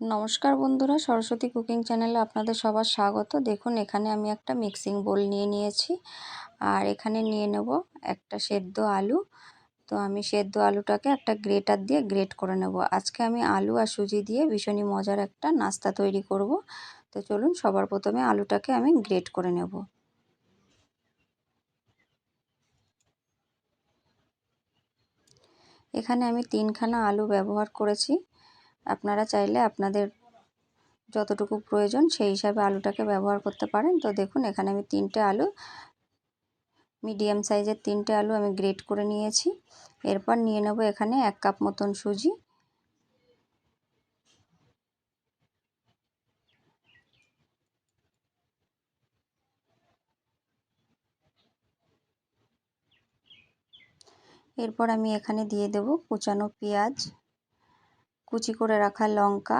নমস্কার বন্ধুরা, সরস্বতী কুকিং চ্যানেলে আপনাদের সবার স্বাগত। দেখুন, এখানে আমি একটা মিক্সিং বোল নিয়ে নিয়েছি। আর এখানে নিয়ে নেব একটা সেদ্ধ আলু। তো আমি সেদ্ধ আলুটাকে একটা গ্রেটার দিয়ে গ্রেট করে নেব। আজকে আমি আলু আর সুজি দিয়ে ভীষণই মজার একটা নাস্তা তৈরি করব। তো চলুন, সবার প্রথমে আলুটাকে আমি গ্রেট করে নেব। এখানে আমি তিনখানা আলু ব্যবহার করেছি। আপনারা চাইলে আপনাদের যতটুকু প্রয়োজন সেই হিসাবে আলুটাকে ব্যবহার করতে পারেন। তো দেখুন, এখানে আমি তিনটে আলু, মিডিয়াম সাইজের তিনটে আলু আমি গ্রেট করে নিয়েছি। এরপর নিয়ে নেব এখানে এক কাপ মতন সুজি। এরপর আমি এখানে দিয়ে দেব কুচানো পেঁয়াজ। কুচি করে রাখা লঙ্কা।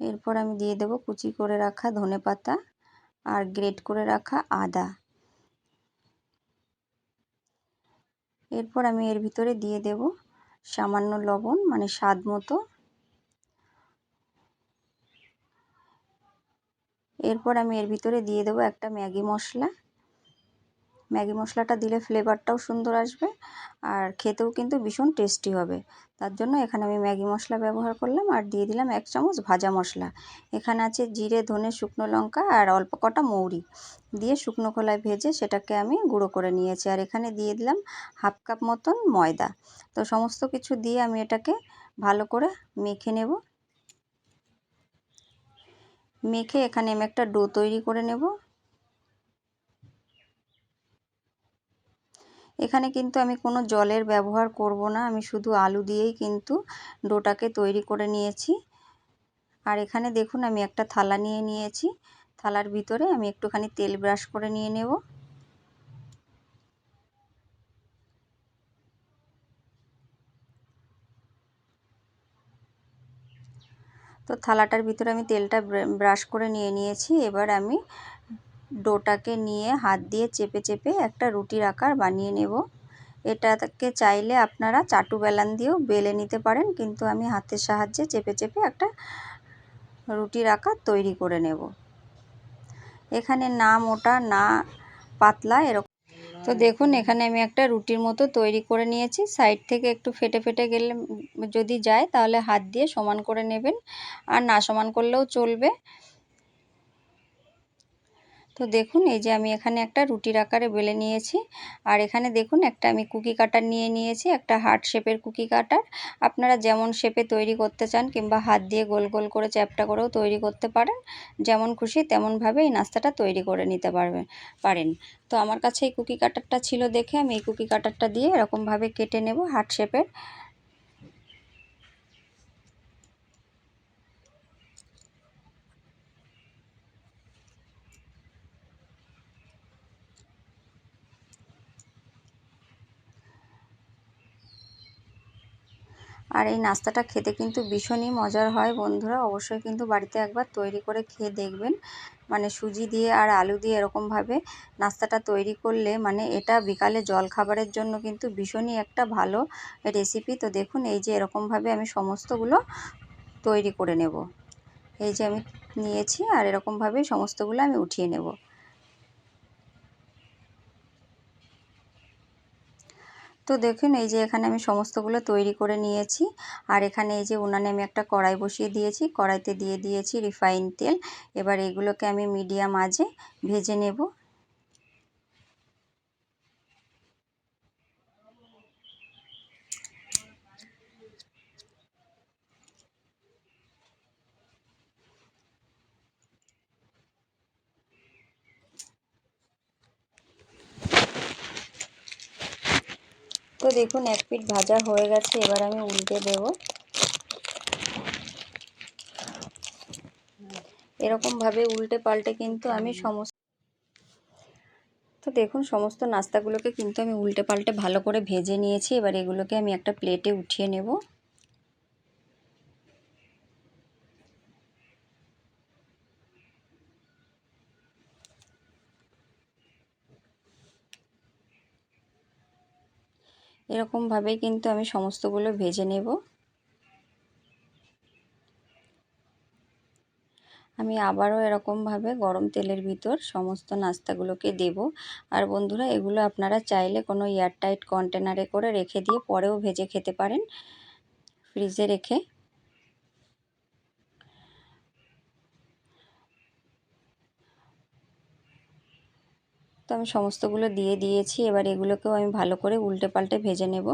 এরপর আমি দিয়ে দেব কুচি করে রাখা ধনে পাতা আর গ্রেট করে রাখা আদা। এরপর আমি এর ভিতরে দিয়ে দেব সামান্য লবণ মানে স্বাদ মতো। এরপর আমি এর ভিতরে দিয়ে দেবো একটা ম্যাগি মশলা। ম্যাগি মশলাটা দিলে ফ্লেভারটাও সুন্দর আসবে আর খেতেও কিন্তু ভীষণ টেস্টি হবে। তার জন্য এখানে আমি ম্যাগি মশলা ব্যবহার করলাম আর দিয়ে দিলাম এক চামচ ভাজা মশলা। এখানে আছে জিরে, ধনে, শুকনো লঙ্কা আর অল্প কটা মৌরি। দিয়ে শুকনো খোলায় ভেজে সেটাকে আমি গুঁড়ো করে নিয়েছি আর এখানে দিয়ে দিলাম হাফ কাপ মতন ময়দা। তো সমস্ত কিছু দিয়ে আমি এটাকে ভালো করে মেখে নেব। মেখে এখানে আমি একটা ডো তৈরি করে নেব। এখানে কিন্তু আমি কোনো জলের ব্যবহার করব না। আমি শুধু আলু দিয়েই কিন্তু ডোটাকে তৈরি করে নিয়েছি। আর এখানে দেখুন, আমি একটা থালা নিয়ে নিয়েছি। থালার ভিতরে আমি একটুখানি তেল ব্রাশ করে নিয়ে নেব। তো থালাটার ভিতরে আমি তেলটা ব্রাশ করে নিয়ে নিয়েছি। এবার আমি ডোটাকে নিয়ে হাত দিয়ে চেপে চেপে একটা রুটির আকার বানিয়ে নেব। এটাকে চাইলে আপনারা চাটু বেলান দিয়েও বেলে নিতে পারেন, কিন্তু আমি হাতের সাহায্যে চেপে চেপে একটা রুটির আকার তৈরি করে নেব। এখানে না মোটা, না পাতলা এরকম। তো দেখুন, এখানে আমি একটা রুটির মতো তৈরি করে নিয়েছি। সাইড থেকে একটু ফেটে ফেটে গেলে যদি যায়, তাহলে হাত দিয়ে সমান করে নেবেন। আর না সমান করলেও চলবে। তো দেখুন, এই যে আমি এখানে একটা রুটির আকারে বেলে নিয়েছি। আর এখানে দেখুন, একটা আমি কুকি কাটার নিয়ে নিয়েছি, একটা হার্ট শেপের কুকি কাটার। আপনারা যেমন শেপে তৈরি করতে চান কিংবা হাত দিয়ে গোল গোল করে চ্যাপটা করেও তৈরি করতে পারেন, যেমন খুশি তেমনভাবে এই নাস্তাটা তৈরি করে নিতে পারবেন পারেন। তো আমার কাছে এই কুকি কাটারটা ছিল দেখে আমি এই কুকি কাটারটা দিয়ে এরকমভাবে কেটে নেব হার্ট শেপের। আর এই নাস্তাটা খেতে কিন্তু ভীষণই মজার হয় বন্ধুরা। অবশ্যই কিন্তু বাড়িতে একবার তৈরি করে খেয়ে দেখবেন। মানে সুজি দিয়ে আর আলু দিয়ে এরকমভাবে নাস্তাটা তৈরি করলে মানে এটা বিকালে জল খাবারের জন্য কিন্তু ভীষণই একটা ভালো রেসিপি তো দেখুন, এই যে এরকমভাবে আমি সমস্তগুলো তৈরি করে নেব। এই যে আমি নিয়েছি আর এরকমভাবেই সমস্তগুলো আমি উঠিয়ে নেব। তো দেখুন, এই যে এখানে আমি সমস্তগুলো তৈরি করে নিয়েছি। আর এখানে এই যে উনানে আমি একটা কড়াই বসিয়ে দিয়েছি। কড়াইতে দিয়ে দিয়েছি রিফাইন তেল। এবার এগুলোকে আমি মিডিয়াম আজে ভেজে নেব। তো দেখুন, এক পিট ভাজা হয়ে গেছে, এবার আমি উল্টে দেব। এরকমভাবে উল্টে পাল্টে কিন্তু আমি সমস্ত তো দেখুন, সমস্ত নাস্তাগুলোকে কিন্তু আমি উল্টে পাল্টে ভালো করে ভেজে নিয়েছি। এবার এগুলোকে আমি একটা প্লেটে উঠিয়ে নেব। এরকমভাবেই কিন্তু আমি সমস্তগুলো ভেজে নেব। আমি আবারও এরকমভাবে গরম তেলের ভিতর সমস্ত নাস্তাগুলোকে দেব। আর বন্ধুরা, এগুলো আপনারা চাইলে কোনো এয়ারটাইট কন্টেনারে করে রেখে দিয়ে পরেও ভেজে খেতে পারেন। ফ্রিজে রেখে তো আমি সমস্তগুলো দিয়ে দিয়েছি এবার এগুলোকেও আমি ভালো করে উল্টে পাল্টে ভেজে নেব।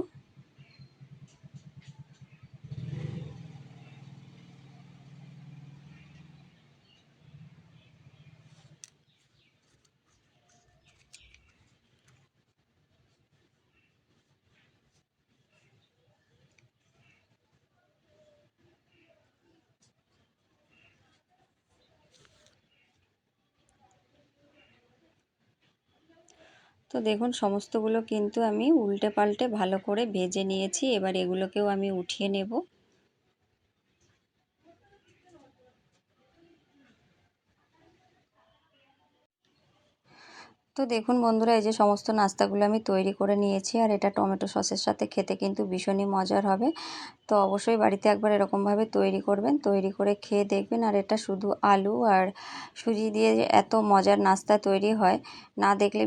তো দেখুন, সমস্তগুলো কিন্তু আমি উল্টে পাল্টে ভালো করে ভেজে নিয়েছি। এবার এগুলোকেও আমি উঠিয়ে নেব। তো দেখুন বন্ধুরা, এই যে সমস্ত নাস্তাগুলো আমি তৈরি করে নিয়েছি, আর এটা টমেটো সসের সাথে খেতে কিন্তু ভীষণই মজার হবে। তো অবশ্যই বাড়িতে একবার এরকমভাবে তৈরি করবেন, তৈরি করে খেয়ে দেখবেন। আর এটা শুধু আলু আর সুজি দিয়ে এত মজার নাস্তা তৈরি হয়, না দেখলে